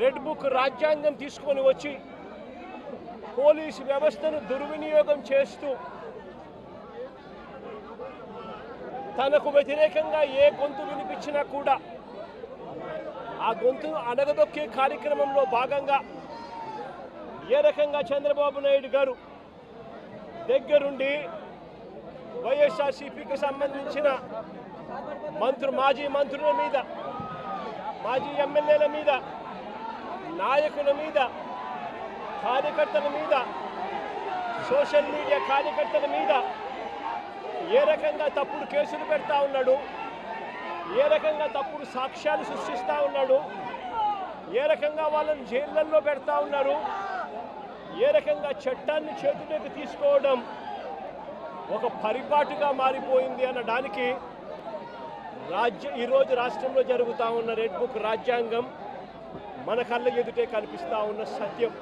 Red book రాజ్యాంగం తీసుకొని వచ్చి పోలీసు వ్యవస్థను దుర్వినియోగం చేస్తూ తనకు వ్యతిరేకంగా ఏ గొంతు వినిపించినా కూడా ఆ గొంతును అనగదొక్కే కార్యక్రమంలో భాగంగా ఏ రకంగా చంద్రబాబు నాయుడు గారు దగ్గరుండి వైఎస్ఆర్సీపీకి సంబంధించిన మంత్రు మాజీ మంత్రుల మీద మాజీ ఎమ్మెల్యేల మీద నాయకుల మీద కార్యకర్తల మీద సోషల్ మీడియా కార్యకర్తల మీద ఏ రకంగా తప్పుడు కేసులు పెడతా ఉన్నాడు ఏ రకంగా తప్పుడు సాక్ష్యాలు సృష్టిస్తూ ఉన్నాడు ఏ రకంగా వాళ్ళని జైళ్ళల్లో పెడతా ఉన్నారు ఏ రకంగా చట్టాన్ని చేతిలోకి తీసుకోవడం ఒక పరిపాటుగా మారిపోయింది అనడానికి రాజ్య ఈరోజు రాష్ట్రంలో జరుగుతూ ఉన్న రెడ్ బుక్ రాజ్యాంగం మన కళ్ళ ఎదుటే కనిపిస్తూ ఉన్న సత్యం.